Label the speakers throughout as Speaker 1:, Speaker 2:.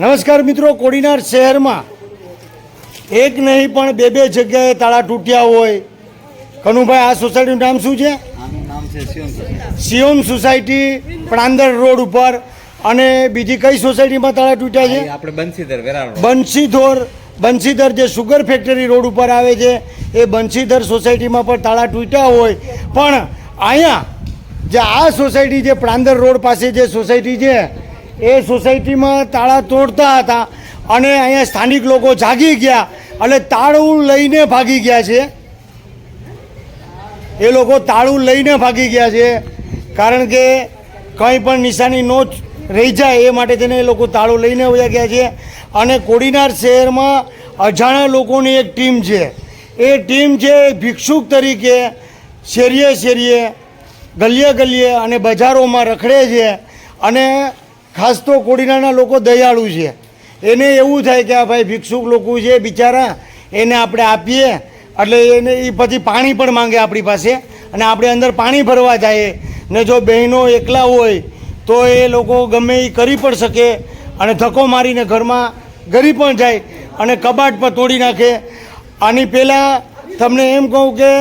Speaker 1: નમસ્કાર મિત્રો કોડીનાર શહેરમાં એક નહીં પણ બે બે જગ્યાએ તાળા તૂટ્યા હોય. કનુભાઈ આ સોસાયટીનું નામ શું છે. સિયોમ સોસાયટી. પ્રાંદર રોડ ઉપર. અને બીજી કઈ સોસાયટીમાં તાળા તૂટ્યા છે?
Speaker 2: આપણે બંસીધર
Speaker 1: બંસીધોર બંસીધર જે સુગર ફેક્ટરી રોડ ઉપર આવે છે એ બંસીધર સોસાયટીમાં પણ તાળા તૂટ્યા હોય. પણ અહીંયા જે આ સોસાયટી જે પ્રાંદર રોડ પાસે જે સોસાયટી છે એ સોસાયટીમાં તાળા તોડતા હતા અને અહીંયા સ્થાનિક લોકો જાગી ગયા અને તાળું લઈને ભાગી ગયા છે. એ લોકો તાળું લઈને ભાગી ગયા છે, કારણ કે કંઈ પણ નિશાની નો રહી જાય એ માટે તેને એ લોકો તાળું લઈને વયા ગયા છે અને કોડીનાર શહેરમાં અજાણ્યા લોકોની એક ટીમ છે. એ ટીમ છે ભિક્ષુક તરીકે શેરીએ શેરીએ ગલીએ ગલીએ અને બજારોમાં રખડે છે અને ખાસ તો કોડીનાના લોકો દયાળુ છે. એને એવું થાય કે આ ભાઈ ભિક્ષુક લોકો છે, બિચારા, એને આપણે આપીએ, એટલે એને એ પછી પાણી પણ માંગે આપણી પાસે અને આપણે અંદર પાણી ભરવા જઈએ ને જો બહેનો એકલા હોય, તો એ લોકો ગમે એ કરી પણ શકે અને ધક્કો મારીને ઘરમાં ગરી પણ જાય અને કબાટ પણ તોડી નાખે. આની પહેલાં તમને એમ કહું કે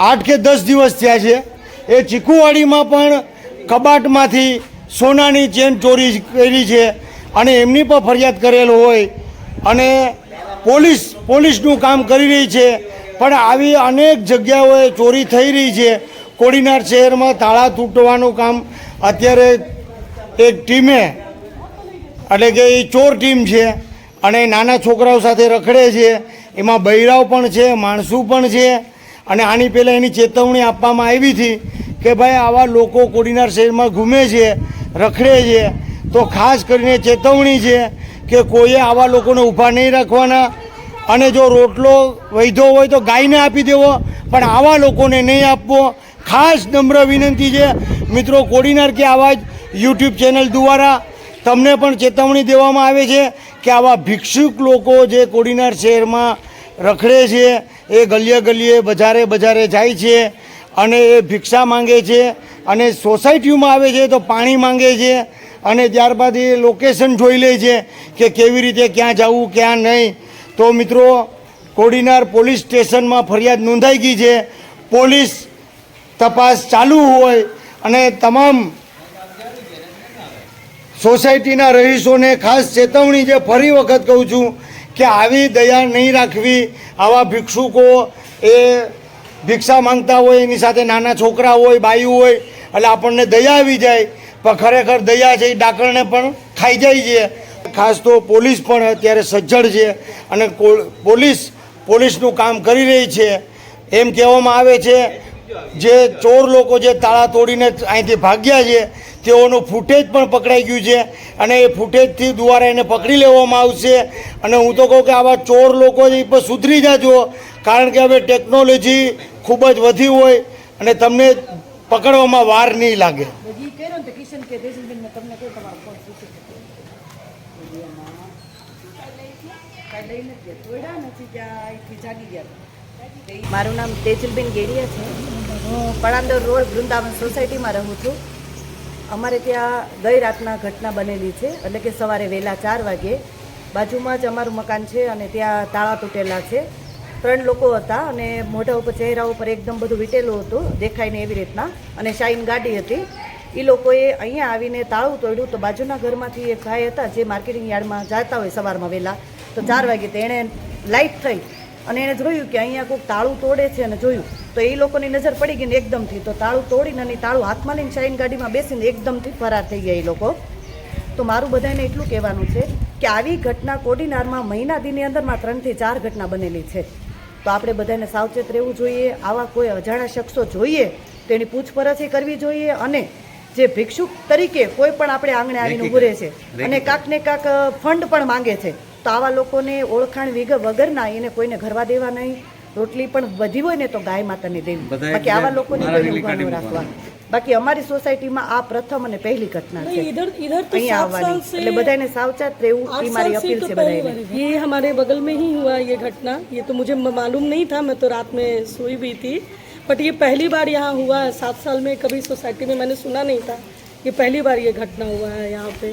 Speaker 1: આઠ કે દસ દિવસ થયા છે. એ ચીકુવાડીમાં પણ કબાટમાંથી સોનાની ચેન ચોરી કરી છે અને એમની પણ ફરિયાદ કરેલ હોય અને પોલીસ પોલીસનું કામ કરી રહી છે. પણ આવી અનેક જગ્યાઓએ ચોરી થઈ રહી છે. કોડીનાર શહેરમાં તાળા તૂટવાનું કામ અત્યારે એક ટીમે, એટલે કે એ ચોર ટીમ છે અને નાના છોકરાઓ સાથે રખડે છે. એમાં બૈરાઓ પણ છે, માણસું પણ છે અને આની પહેલાં એની ચેતવણી આપવામાં આવી હતી કે ભાઈ આવા લોકો કોડીનાર શહેરમાં ઘૂમે છે. રખડે છે. તો ખાસ કરીને ચેતવણી છે કે કોઈએ આવા લોકોને ઊભા નહીં રાખવાના. અને જો રોટલો વૈધો હોય તો ગાયને આપી દેવો, પણ આવા લોકોને નહીં આપવો. ખાસ નમ્ર વિનંતી છે. મિત્રો, કોડીનાર કે આવા જ યુટ્યુબ ચેનલ દ્વારા તમને પણ ચેતવણી દેવામાં આવે છે કે આવા ભિક્ષુક લોકો જે કોડીનાર શહેરમાં રખડે છે, એ ગલીએ ગલીએ બજારે બજારે જાય છે અને એ ભિક્ષા માંગે છે. અને સોસાયટીઓમાં આવે છે તો પાણી માંગે છે અને ત્યારબાદ એ લોકેશન જોઈ લે છે કે કેવી રીતે ક્યાં જવું, ક્યાં નહીં. તો મિત્રો, કોડીનાર પોલીસ સ્ટેશનમાં ફરિયાદ નોંધાઈ ગઈ છે. પોલીસ તપાસ ચાલુ હોય અને તમામ સોસાયટીના રહીશોને ખાસ ચેતવણી છે. ફરી વખત કહું છું કે આવી દયા નહીં રાખવી. આવા ભિક્ષુકો એ ભિક્ષા માંગતા હોય, એની સાથે નાના છોકરા હોય બાયું હોય એટલે આપણને દયા આવી જાય. પણ ખરેખર દયા છે એ ડાકણને પણ ખાઈ જાય છે. ખાસ તો પોલીસ પણ અત્યારે સજ્જડ છે અને પોલીસ, પોલીસનું કામ કરી રહી છે. એમ કહેવામાં આવે છે, જે ચોર લોકો જે તાળા તોડીને અહીંથી ભાગ્યા છે, તેઓનું ફૂટેજ પણ પકડાઈ ગયું છે અને એ ફૂટેજથી દ્વારા એને પકડી લેવામાં આવશે. અને હું તો કહું કે આવા ચોર લોકો એ પણ સુધરી જાજો. કારણ કે હવે ટેકનોલોજી ખૂબ જ વધી હોય અને તમને પકડવામાં વાર નહીં લાગે.
Speaker 3: મારું નામ તેજલબેન ગેડિયા છે. હું પણાંદર રોડ વૃંદાવન સોસાયટીમાં રહું છું. અમારે ત્યાં ગઈ રાતના ઘટના બનેલી છે. એટલે કે સવારે વહેલા ચાર વાગે બાજુમાં જ અમારું મકાન છે અને ત્યાં તાળા તૂટેલા છે. ત્રણ લોકો હતા અને મોઢા ઉપર ચહેરા ઉપર એકદમ બધું વીટેલું હતું દેખાય ને એવી રીતના. અને શાઇન ગાડી હતી. એ લોકોએ અહીંયા આવીને તાળું તોડ્યું તો બાજુના ઘરમાંથી એક ભાઈ હતા જે માર્કેટિંગ યાર્ડમાં જતા હોય સવારમાં વહેલા. તો ચાર વાગે એણે લાઇટ થઈ અને એણે જોયું કે અહીંયા કોઈક તાળું તોડે છે અને જોયું. તો એ લોકોની નજર પડી ગઈ ને એકદમથી તો તાળું તોડીને અને તાળું હાથમાં લઈને શાઇન ગાડીમાં બેસીને એકદમથી ફરાર થઈ ગયા એ લોકો. તો મારું બધાને એટલું કહેવાનું છે કે આવી ઘટના કોડીનારમાં મહિના દિનની અંદરમાં ત્રણથી ચાર ઘટના બનેલી છે. તો આપણે બધાને સાવચેત રહેવું જોઈએ આવા કોઈ અજાણ્યા શખ્સો જોઈએ તો એની પૂછપરછ કરવી જોઈએ અને જે ભિક્ષુક તરીકે કોઈ પણ આપણે આંગણે આવીને ઊભું રહે છે અને કાંક ને કાંક ફંડ પણ માંગે છે. તો આવા લોકોને ઓળખાણ વિગ વગરના એને કોઈને ઘરવા દેવા નહીં. રોટલી પણ વધી હોય ને તો ગાય માતાને દેવી. બાકી આવા લોકોને કોઈને રાખવા. બાકી અમારી સોસાયટીમાં આ પ્રથમ અને પહેલી ઘટના છે
Speaker 4: नहीं इधर इधर तो
Speaker 3: અહીંયા
Speaker 4: सात साल
Speaker 3: આવવાની
Speaker 4: से
Speaker 3: એટલે બધાને સાવચેત રહેવું
Speaker 4: आठ
Speaker 3: એ મારી
Speaker 4: साल से
Speaker 3: અપીલ
Speaker 4: तो
Speaker 3: છે
Speaker 4: पहली
Speaker 3: બધાને
Speaker 4: बार ये हमारे बगल में ही हुआ ये घटना ये तो मुझे म- मालूम नहीं था मैं तो रात में सोई हुई थी बट ये पहली बार यहाँ हुआ है सात साल में कभी सोसाइटी में मैंने सुना नहीं था ये पहली बार ये घटना हुआ है यहाँ पे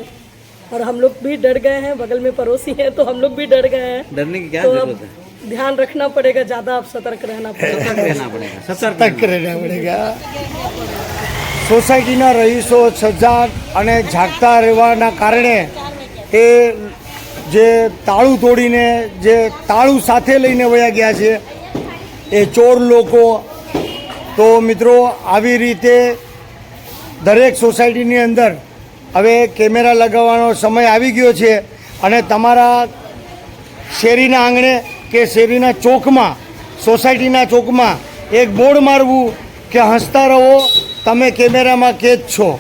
Speaker 4: और हम लोग भी डर गए हैं बगल में पड़ोसी हैं तो हम लोग भी डर गए हैं
Speaker 2: डरने की क्या
Speaker 4: तो
Speaker 2: जरूरत है
Speaker 4: अब ध्यान रखना पड़ेगा ज़्यादा अब सतर्क रहना पड़ेगा
Speaker 2: सतर्क रहना पड़ेगा सतर्क
Speaker 1: સતર્ક રહેના પડેગા સોસાયટીના રહીશો સજાગ અને જાગતા રહેવાના કારણે એ જે તાળું તોડીને જે તાળું સાથે લઈને વયા ગયા છે, એ ચોર લોકો. તો મિત્રો, આવી રીતે દરેક સોસાયટીની અંદર હવે કેમેરા લગાવવાનો સમય આવી ગયો છે અને તમારા શેરીના આંગણે કે શેરીના ચોકમાં, સોસાયટીના ચોકમાં એક બોર્ડ મારવું કે હસતા રહો તમે કેમેરામાં કેદ છો?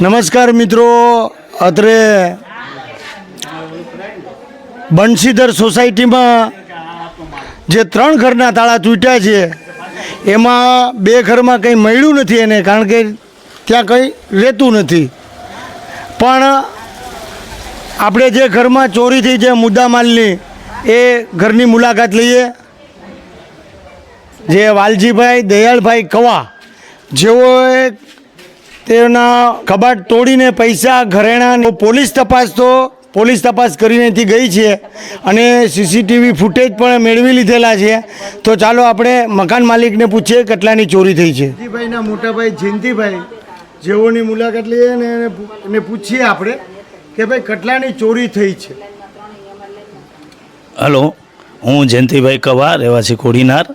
Speaker 1: નમસ્કાર મિત્રો, અત્રે બંશીધર સોસાયટીમાં જે ત્રણ ઘરના તાળા તૂટ્યા છે, એમાં બે ઘરમાં કંઈ મળ્યું નથી એને, કારણ કે ત્યાં કંઈ રહેતું નથી. પણ આપણે જે ઘરમાં ચોરી થઈ છે મુદ્દામાલની, એ ઘરની મુલાકાત લઈએ. જે વાલજીભાઈ દયાળભાઈ કવા જેઓએ તેના કબાટ તોડીને પૈસા ઘરેણા પોલીસ તપાસ તો પોલીસ તપાસ કરીને અહીંથી ગઈ છે અને સીસીટીવી ફૂટેજ પણ મેળવી લીધેલા છે. તો ચાલો આપણે મકાન માલિકને પૂછીએ કેટલાની ચોરી થઈ છે. જીભાઈના મોટાભાઈ જયંતિભાઈ જેઓની મુલાકાત લઈએ ને એને પૂછીએ આપણે કે ભાઈ કેટલાની ચોરી થઈ છે.
Speaker 5: હલો હું જયંતિભાઈ કવા રહેવાસી કોડીનાર.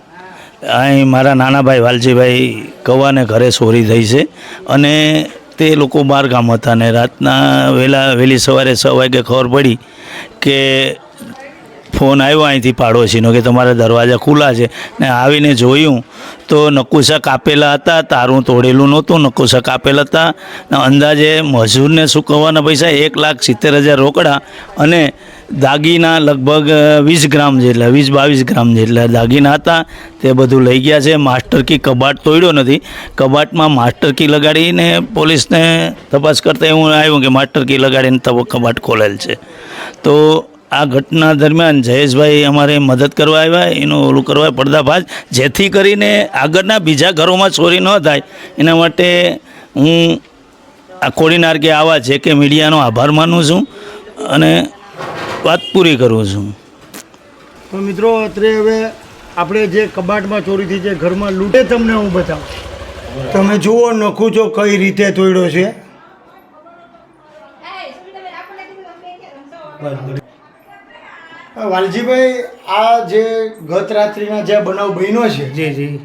Speaker 5: અહીં મારા નાના ભાઈ વાલજીભાઈ કવાને ઘરે ચોરી થઈ છે અને તે લોકો બહાર ગામ હતા ને રાતના વહેલા વહેલી સવારે છ વાગે ખબર પડી કે ફોન આવ્યો અહીંથી પાડોશીનો કે તમારા દરવાજા ખુલ્લા છે. ને આવીને જોયું તો નકુશા કાપેલા હતા, તારું તોડેલું નહોતું નકુશા કાપેલા હતા. અંદાજે મજૂરને ચૂકવવાના પૈસા? એક લાખ સિત્તેર હજાર રોકડા અને દાગીના લગભગ વીસ ગ્રામ જેટલા, વીસ બાવીસ ગ્રામ જેટલા દાગીના હતા. તે બધું લઈ ગયા છે. માસ્ટર કી કબાટ તોડ્યો નથી. કબાટમાં માસ્ટર કી લગાડીને પોલીસને તપાસ કરતાં એવું આવ્યું કે માસ્ટર કી લગાડીને કબાટ ખોલેલ છે. તો આ ઘટના દરમિયાન જયેશભાઈ અમારે મદદ કરવા આવ્યા. એનું ઓલું કરવા પડદાફાશ જેથી કરીને આગળના બીજા ઘરોમાં ચોરી ન થાય. એના માટે હું આ કોડીનાર કે આવા જે કે મીડિયાનો આભાર માનું છું. અને વાત પૂરી કરું છું.
Speaker 1: તો મિત્રો અત્રે હવે આપણે જે કબાટમાં ચોરી થઈ છે ઘરમાં લૂંટે તમને હું બતાવું. તમે જુઓ નખું છો કઈ રીતે તોડ્યો છે. વાલજીભાઈ આ જે ગત રાત્રિના જે બનાવ બન્યો છે
Speaker 6: જી જી.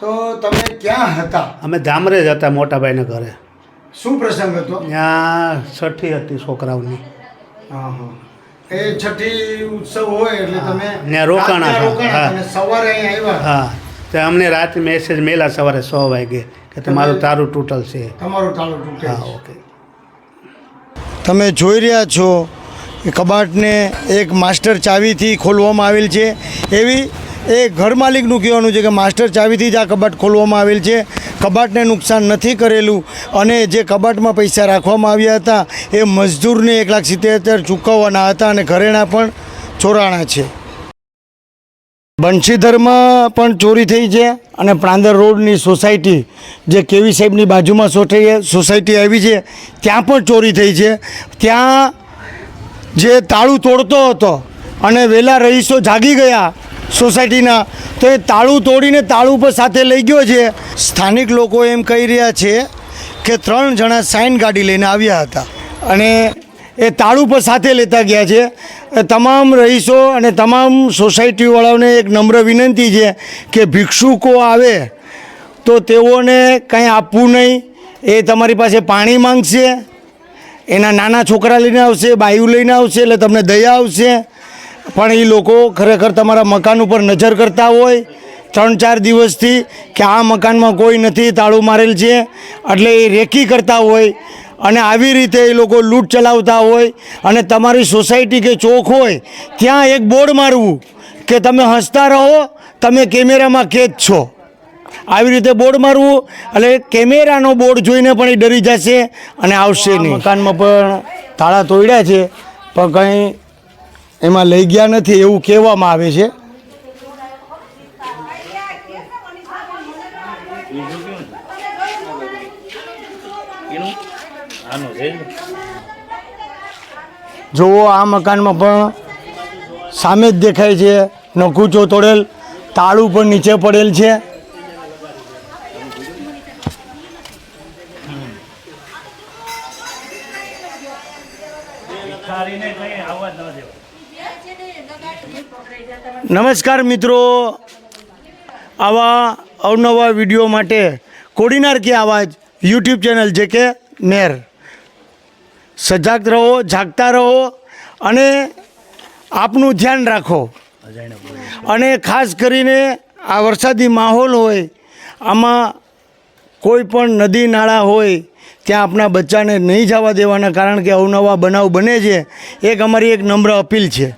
Speaker 1: તો તમે ક્યાં હતા?
Speaker 6: અમે ધામરે જ હતા મોટાભાઈના ઘરે.
Speaker 1: શું પ્રસંગ હતો?
Speaker 6: ત્યાં છઠ્ઠી હતી છોકરાઓની.
Speaker 1: હા હા. એ છઠ્ઠી ઉત્સવ હોય એટલે તમે
Speaker 6: ત્યાં રોકાણા.
Speaker 1: સવારે અહીં આવ્યા.
Speaker 6: હા. તો અમને રાત મેસેજ મેલા સવારે સો વાગે કે તમારું તારું તૂટલ છે.
Speaker 1: તમારું તારું તૂટે
Speaker 6: હા ઓકે.
Speaker 1: તમે જોઈ રહ્યા છો કે કબાટને એક માસ્ટર ચાવીથી ખોલવામાં આવેલ છે. એવી એ ઘર માલિકનું કહેવાનું છે કે માસ્ટર ચાવીથી જ આ કબાટ ખોલવામાં આવેલ છે. કબાટને નુકસાન નથી કરેલું અને જે કબાટમાં પૈસા રાખવામાં આવ્યા હતા, એ મજદૂરને એક લાખ સિત્તેર ચૂકવવાના હતા અને ઘરેણા પણ ચોરાણા છે. બંશીધરમાં પણ ચોરી થઈ છે અને પ્રાંદર રોડની સોસાયટી જે કેવી સાહેબની બાજુમાં સોસાયટી આવી છે, ત્યાં પણ ચોરી થઈ છે. ત્યાં જે તાળું તોડતો હતો અને વહેલા રહીશો જાગી ગયા સોસાયટીના. તો એ તાળું તોડીને તાળું પર સાથે લઈ ગયો છે. સ્થાનિક લોકો એમ કહી રહ્યા છે કે ત્રણ જણા સાઇન ગાડી લઈને આવ્યા હતા. અને એ તાળું પર સાથે લેતા ગયા છે. તમામ રહીશો અને તમામ સોસાયટીવાળાઓને એક નમ્ર વિનંતી છે કે ભિક્ષુકો આવે તો તેઓને કંઈ આપવું નહીં. એ તમારી પાસે પાણી માંગશે. એના નાના છોકરા લઈને આવશે, બાયું લઈને આવશે, એટલે તમને દયા આવશે. પણ એ લોકો ખરેખર તમારા મકાન ઉપર નજર કરતા હોય ત્રણ ચાર દિવસથી કે આ મકાનમાં કોઈ નથી તાળું મારેલ છે એટલે એ રેકી કરતા હોય અને આવી રીતે એ લોકો લૂંટ ચલાવતા હોય અને તમારી સોસાયટી કે ચોક હોય ત્યાં એક બોર્ડ મારવું કે તમે હસતા રહો તમે કેમેરામાં કેદ છો. આવી રીતે બોર્ડ મારવું એટલે કેમેરાનો બોર્ડ જોઈને પણ એ ડરી જશે અને આવશે નહીં. મકાનમાં પણ તાળા તોડ્યા છે પણ કંઈ એમાં લઈ ગયા નથી એવું કહેવામાં આવે છે. જુઓ આ મકાનમાં પણ સામે જ દેખાય છે. નકુચો તોડેલ, તાળું પણ નીચે પડેલ છે. નમસ્કાર મિત્રો. આવા અવનવા વીડિયો માટે કોડીનાર કે આવાજ યુટ્યુબ ચેનલ જે કે મેર સજાગ રહો, જાગતા રહો અને આપનું ધ્યાન રાખો. અને ખાસ કરીને આ વરસાદી માહોલ હોય, આમાં કોઈ પણ નદી, નાળા હોય, ત્યાં આપણા બચ્ચાને નહીં જવા દેવાના કારણ કે અવનવા બનાવ બને છે. એક અમારી એક નમ્ર અપીલ છે.